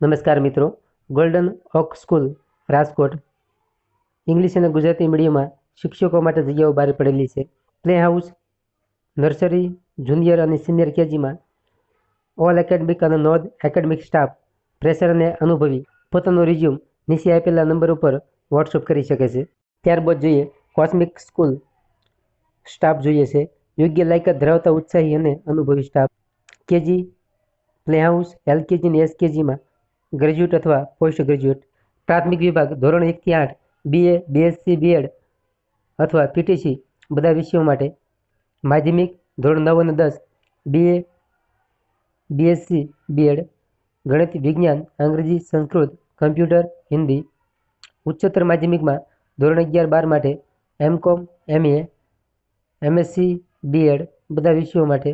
નમસ્કાર મિત્રો. Golden oak school Rajkot. English અને ગુજરાતી મીડિયમમાં શિક્ષકો માટે જગ્યાઓ બહાર પડેલી છે. પ્લે હાઉસ નર્સરી જુનિયર અને સિનિયર કેજીમાં ઓલ એકેડમિક અને નોન એકેડમિક સ્ટાફ ફ્રેશર અને અનુભવી પોતાનું રિઝ્યુમ નીચે આપેલા નંબર ઉપર વોટ્સઅપ કરી શકે છે. ત્યારબાદ જોઈએ કોસ્મિક સ્કૂલ સ્ટાફ જોઈએ છે. યોગ્ય લાયકાત ધરાવતા ઉત્સાહી અને અનુભવી સ્ટાફ કેજી પ્લેહાઉસ એલકેજી અને એસકેજીમાં ગ્રેજ્યુએટ અથવા પોસ્ટ ગ્રેજ્યુએટ પ્રાથમિક વિભાગ ધોરણ એકથી આઠ બીએ બીએસસી બીએડ અથવા પીટીસી બધા વિષયો માટે. માધ્યમિક ધોરણ નવ અને દસ બીએ બીએસસી બીએડ ગણિત, વિજ્ઞાન, અંગ્રેજી, સંસ્કૃત, કમ્પ્યુટર, હિન્દી. ઉચ્ચતર માધ્યમિકમાં ધોરણ અગિયાર બાર માટે એમકોમ એમએ એમએસસી બીએડ બધા વિષયો માટે.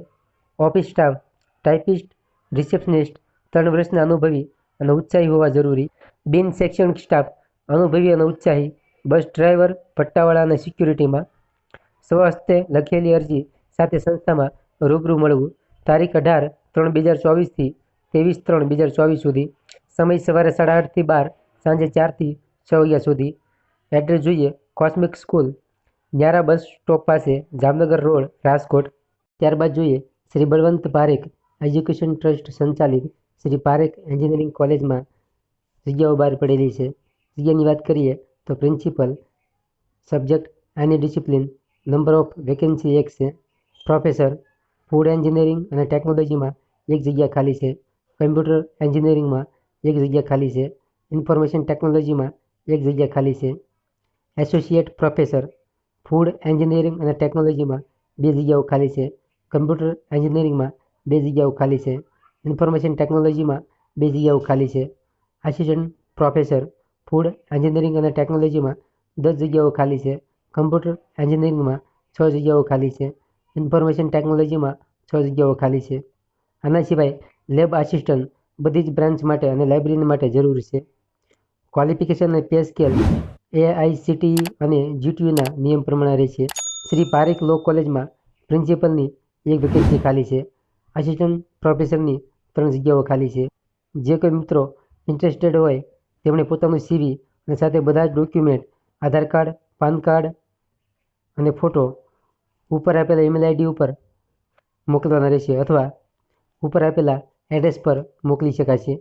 ઓફિસ સ્ટાફ ટાઇપિસ્ટ રિસેપ્શનિસ્ટ ત્રણ વર્ષના અનુભવી અને ઉત્સાહી હોવા જરૂરી. બિન શૈક્ષણિક સ્ટાફ અનુભવી અને ઉત્સાહી બસ ડ્રાઈવર પટ્ટાવાળા અને સિક્યુરિટીમાં સ્વહસ્તે લખેલી અરજી સાથે સંસ્થામાં રૂબરૂ મળવું. તારીખ અઢાર ત્રણ બે હજાર ચોવીસથી ત્રેવીસ ત્રણ બે હજાર ચોવીસ સુધી. સમય સવારે સાડા આઠથી બાર, સાંજે ચારથી છ વાગ્યા સુધી. એડ્રેસ જોઈએ cosmic school Nyara bus stop પાસે, જામનગર રોડ, રાજકોટ. ત્યારબાદ જોઈએ, શ્રી બળવંત પારેખ એજ્યુકેશન ટ્રસ્ટ સંચાલિત શ્રી પારેખ એન્જિનિયરિંગ કોલેજમાં જગ્યાઓ બહાર પડેલી છે. જગ્યાની વાત કરીએ તો પ્રિન્સિપલ, સબ્જેક્ટ એની ડિસિપ્લિન, નંબર ઓફ વેકેન્સી એક છે. પ્રોફેસર, ફૂડ એન્જિનિયરિંગ અને ટેકનોલોજીમાં એક જગ્યા ખાલી છે. કમ્પ્યુટર એન્જિનિયરિંગમાં એક જગ્યા ખાલી છે. ઇન્ફોર્મેશન ટેકનોલોજીમાં એક જગ્યા ખાલી છે. એસોસિએટ પ્રોફેસર, ફૂડ એન્જિનિયરિંગ અને ટેકનોલોજીમાં બે જગ્યાઓ ખાલી છે. કમ્પ્યુટર એન્જિનિયરિંગમાં બે જગ્યાઓ ખાલી છે. ઇન્ફોર્મેશન ટેકનોલોજીમાં બે જગ્યાઓ ખાલી છે. આસિસ્ટન્ટ પ્રોફેસર ફૂડ એન્જિનિયરિંગ અને ટેકનોલોજીમાં દસ જગ્યાઓ ખાલી છે. કમ્પ્યુટર એન્જિનિયરિંગમાં છ જગ્યાઓ ખાલી છે. ઇન્ફોર્મેશન ટેકનોલોજીમાં છ જગ્યાઓ ખાલી છે. આના સિવાય લેબ આસિસ્ટન્ટ બધી જ બ્રાન્ચ માટે અને લાઇબ્રેરી માટે જરૂર છે. ક્વોલિફિકેશન અને પે સ્કેલ એઆઈસીટીઈ અને જીટીયુના નિયમ પ્રમાણે રહેશે શ્રી પારેખ લો કોલેજમાં પ્રિન્સિપલની એક વેકેન્સી ખાલી છે. આસિસ્ટન્ટ પ્રોફેસરની ત્રણ જગ્યાઓ ખાલી છે. જે કોઈ મિત્રો ઇન્ટરેસ્ટેડ હોય, તેમણે પોતાનું સીવી અને સાથે બધા જ document Aadhaar card, PAN card અને ફોટો ઉપર આપેલા ઈમેલ આઈડી ઉપર મોકલવાના રહેશે અથવા ઉપર આપેલા એડ્રેસ પર મોકલી શકાશે.